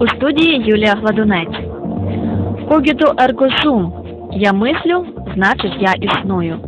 У студії Юлія Гладунець. Когіту ерго сум. Я мислю, значить я існую.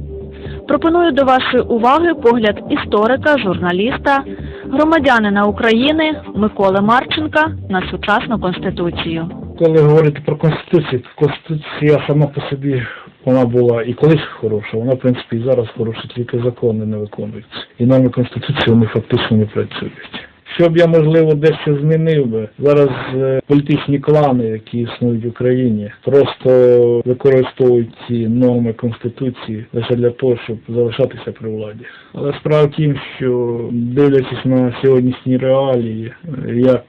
Пропоную до вашої уваги погляд історика, журналіста, громадянина України Миколи Марченка на сучасну конституцію. Коли говорити про Конституцію, то Конституція сама по собі вона була і колись хороша, вона в принципі і зараз хороша, тільки закони не виконуються. І норми Конституції вони фактично не працюють. Щоб я, можливо, дещо змінив би, зараз е, політичні клани, які існують в Україні, просто використовують ці норми Конституції лише для того, щоб залишатися при владі. Але справа тім, що дивлячись на сьогоднішні реалії, е, як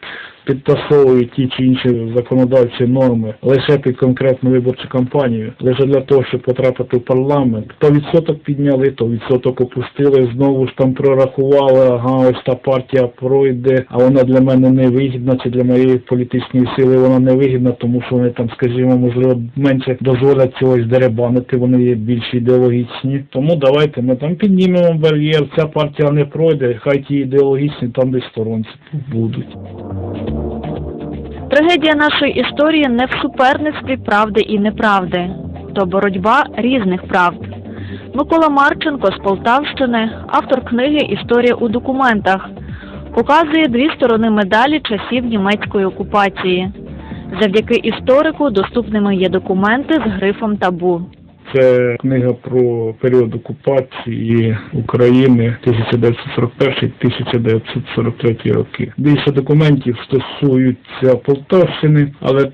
підтасовують ті чи інші законодавчі норми лише під конкретну виборчу кампанію, лише для того, щоб потрапити в парламент. То відсоток підняли, то відсоток опустили, знову ж там прорахували, ага, ось та партія пройде, а вона для мене не вигідна, чи для моєї політичної сили вона не вигідна, тому що вони там, скажімо, можливо, менше дозволять цього деребанити, вони є більш ідеологічні. Тому давайте ми там піднімемо бар'єр, ця партія не пройде, хай ті ідеологічні там десь сторонці будуть. Трагедія нашої історії не в суперництві правди і неправди, то боротьба різних правд. Микола Марченко з Полтавщини, автор книги Історія у документах, показує дві сторони медалі часів німецької окупації. Завдяки історику доступними є документи з грифом табу. Це книга про період окупації України 1941-1943 роки. Більше документів стосуються Полтавщини, але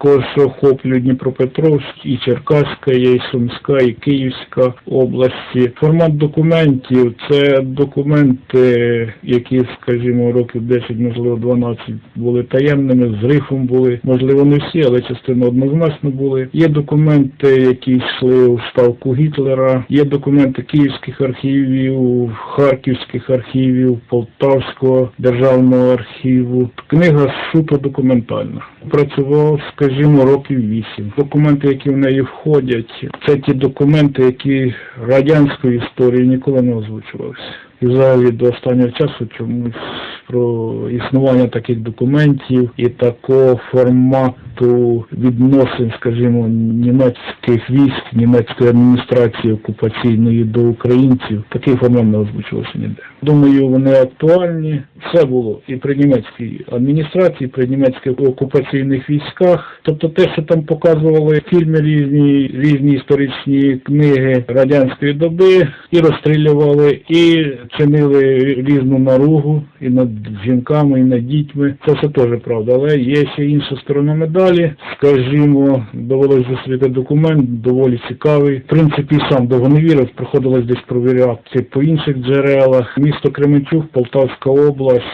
також охоплюють Дніпропетровськ, і Черкаська, і Сумська, і Київська області. Формат документів це документи, які, скажімо, років 10, можливо, 12 були таємними, з грифом були. Можливо, не всі, але частина однозначно були. Є документи, які йшли у ставку Гітлера, є документи київських архівів, харківських архівів, Полтавського державного архіву. Книга суто документальна. Працював, скажімо, років вісім. Документи, які в неї входять, це ті документи, які радянської історії ніколи не озвучувалися. І взагалі до останнього часу чомусь про існування таких документів і такого формату відносин, скажімо, німецьких військ, німецької адміністрації окупаційної до українців, такий формат не озвучувався ніде. Думаю, вони актуальні. Все було і при німецькій адміністрації, при німецьких окупаційних військах. Тобто те, що там показували фільми різні, різні історичні книги радянської доби, і розстрілювали, і чинили різну наругу і над жінками, і над дітьми. Це все теж правда. Але є ще інша сторона медалі. Скажімо, довелось зустріти документ, доволі цікавий. В принципі, сам довго не вірив, приходилось десь провіряти по інших джерелах. Місто Кременчук, Полтавська область.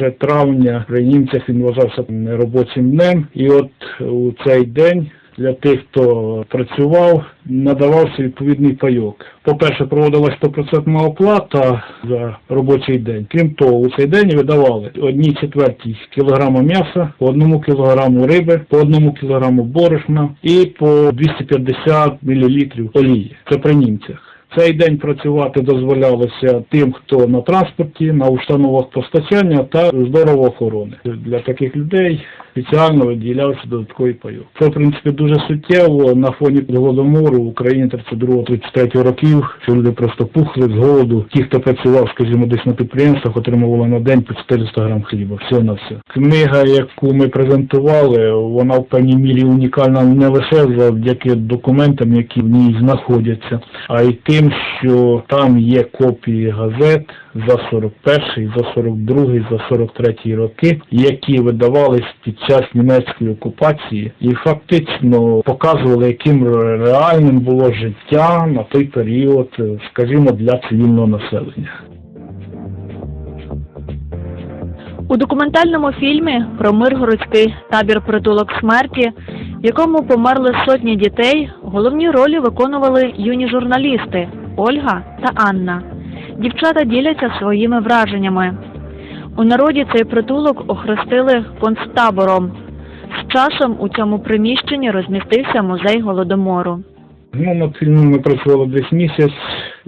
1 травня при німцях він вважався неробочим днем, і от у цей день для тих, хто працював, надавався відповідний пайок. По-перше, проводилась 100% оплата за робочий день. Крім того, у цей день видавали одній четвертій кілограма м'яса, по одному кілограму риби, по одному кілограму борошна і по 250 мл олії. Це при німцях. Цей день працювати дозволялося тим, хто на транспорті, на установах постачання та здоровоохорони. Для таких людей спеціально виділявся додатковий пайок. Це, в принципі, дуже суттєво на фоні голодомору в Україні 32-33 років, що люди просто пухли з голоду. Ті, хто працював, скажімо, десь на підприємствах, отримували на день по 400 грам хліба. Все на все. Книга, яку ми презентували, вона в певній мірі унікальна не лише завдяки документам, які в ній знаходяться, а й тим, що там є копії газет за 41, за 42, за 43 роки, які видавались під час німецької окупації і фактично показували, яким реальним було життя на той період, скажімо, для цивільного населення. У документальному фільмі про Миргородський табір притулок смерті, в якому померли сотні дітей, головні ролі виконували юні журналісти Ольга та Анна. Дівчата діляться своїми враженнями. У народі цей притулок охрестили концтабором. З часом у цьому приміщенні розмістився музей голодомору. Ну, над ми працювали десь місяць.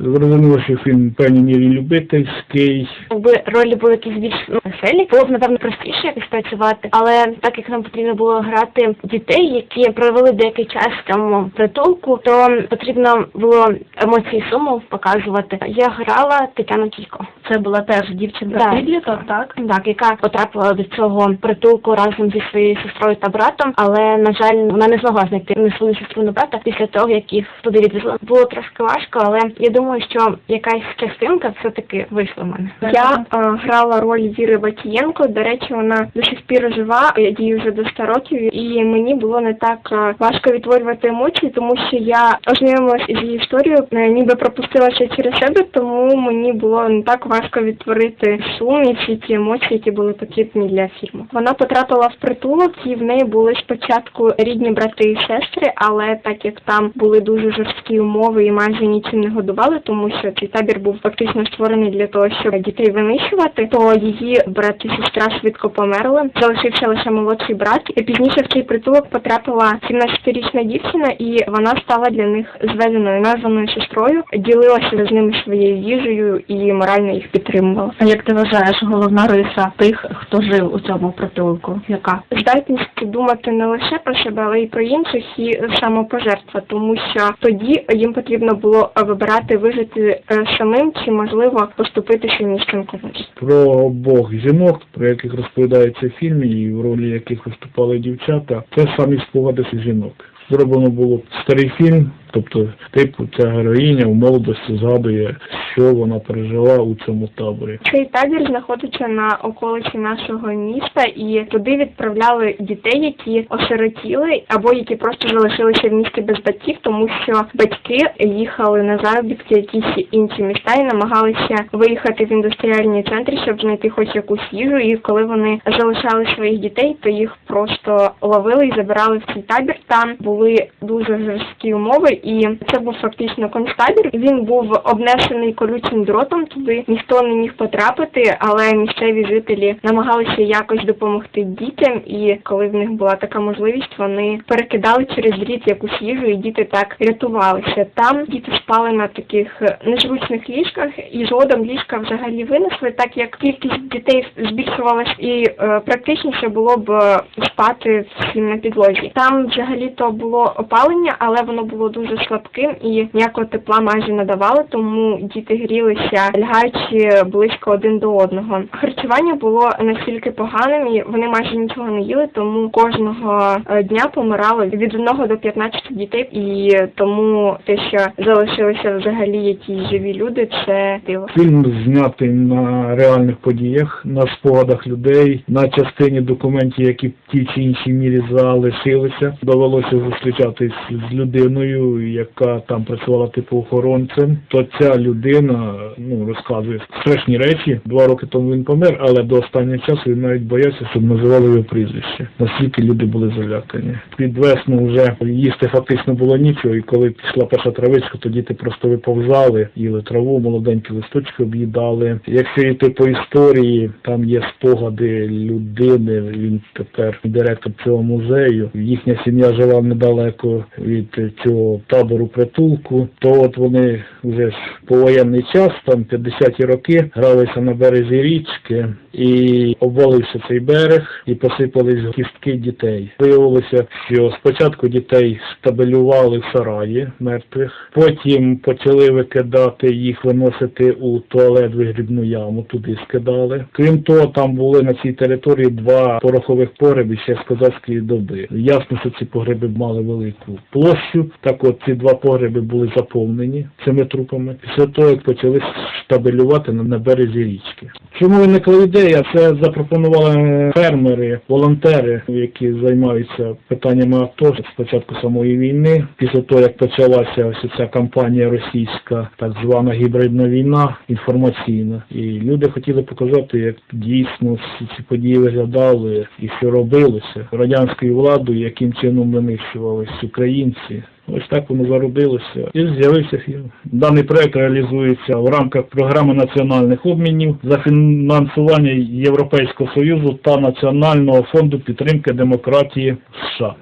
Зрозуміло, фільм в певній мірі любительський. Якби ролі були якісь більш ну, веселі, було б напевно простіше якось працювати. Але так як нам потрібно було грати дітей, які провели деякий час в цьому притулку, то потрібно було емоції суму показувати. Я грала Тетяну Кілько. Це була теж дівчинка підліток, так? Так, яка потрапила до цього притулку разом зі своєю сестрою та братом, але на жаль, вона не змогла знайти не свою сестру не брата після того, як їх туди відвезли. Було трошки важко, але я думаю, що якась частинка все таки вийшла в мене. Я е, грала роль Віри Батієнко. До речі, вона до сих пір жива, їй вже до 100 років, і мені було не так е, важко відтворювати емоції, тому що я ознайомилась із її історією, е, ніби пропустила ще через себе, тому мені було не так важко відтворити шум і всі ті емоції, які були потрібні для фільму. Вона потрапила в притулок, і в неї були спочатку рідні брати і сестри, але так як там були дуже жорсткі умови і майже нічим не годували, тому що цей табір був фактично створений для того, щоб дітей винищувати, то її брат і сестра швидко померли. Залишився лише молодший брат. І пізніше в цей притулок потрапила 17-річна дівчина, і вона стала для них зведеною названою сестрою, ділилася з ними своєю їжею і морально їх підтримувала. А як ти вважаєш, головна риса тих, хто жив у цьому притулку? Яка? здатність думати не лише про себе, але й про інших, і самопожертва, тому що тоді їм потрібно було вибирати вижити е, самим чи можливо поступитися місцем когось. Про обох жінок, про яких розповідається в фільмі, і в ролі яких виступали дівчата, це самі спогади жінок. Зроблено було старий фільм, тобто, типу, ця героїня в молодості згадує, що вона пережила у цьому таборі. Цей табір знаходиться на околиці нашого міста, і туди відправляли дітей, які осиротіли або які просто залишилися в місті без батьків, тому що батьки їхали на заробітки в якісь інші міста і намагалися виїхати в індустріальні центри, щоб знайти хоч якусь їжу. І коли вони залишали своїх дітей, то їх просто ловили і забирали в цей табір. Там були дуже жорсткі умови, і це був фактично концтабір. Він був обнесений колючим дротом. Туди ніхто не міг потрапити, але місцеві жителі намагалися якось допомогти дітям. І коли в них була така можливість, вони перекидали через дріт якусь їжу, і діти так рятувалися. Там діти спали на таких незручних ліжках, і згодом ліжка взагалі винесли, так як кількість дітей збільшувалась, і е, практичніше було б е, спати всім на підлозі. Там взагалі то було опалення, але воно було дуже слабким і ніякого тепла майже не давало, тому діти грілися, лягаючи близько один до одного. Харчування було настільки поганим, і вони майже нічого не їли, тому кожного е, дня помирало від 1 до 15 дітей, і тому те, що залишилися взагалі якісь живі люди, це диво. Фільм знятий на реальних подіях, на спогадах людей, на частині документів, які в тій чи іншій мірі залишилися. Довелося зустрічатись з людиною, яка там працювала типу охоронцем. То ця людина ну розказує страшні речі. Два роки тому він помер, але до останнього часу він навіть боявся, щоб називали його прізвище. Настільки люди були залякані. Під весну вже їсти фактично було нічого, і коли пішла перша травичка, то діти просто виповзали, їли траву, молоденькі листочки об'їдали. Якщо йти по історії, там є спогади людини. Він тепер директор цього музею. Їхня сім'я жила недалеко від цього табору притулку. То от вони вже ж повоєнний час, там 50-ті роки, гралися на березі річки і обвалився цей берег і посипались кістки дітей. Виявилося, що спочатку дітей стабілювали в сараї мертвих, потім почали викидати їх, виносити у туалет вигрібну яму, туди скидали. Крім того, там були на цій території два порохових погреби ще з козацької доби. Ясно, що ці погреби мали велику площу. Так от ці два погреби були заповнені цими трупами. Після того, як почали штабелювати на, березі річки. Чому виникла ідея? Це запропонували фермери, волонтери, які займаються питаннями АТО з початку самої війни. Після того, як почалася ось ця кампанія російська, так звана гібридна війна, інформаційна, і люди хотіли показати, як дійсно всі ці події виглядали і що робилося радянською владою, яким чином винищувались українці. Ось так воно зародилося і з'явився фільм. Даний проект реалізується в рамках програми національних обмінів за фінансування Європейського Союзу та Національного фонду підтримки демократії США.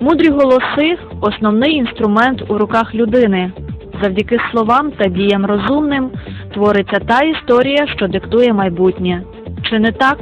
Мудрі голоси основний інструмент у руках людини. Завдяки словам та діям розумним твориться та історія, що диктує майбутнє. Чи не так?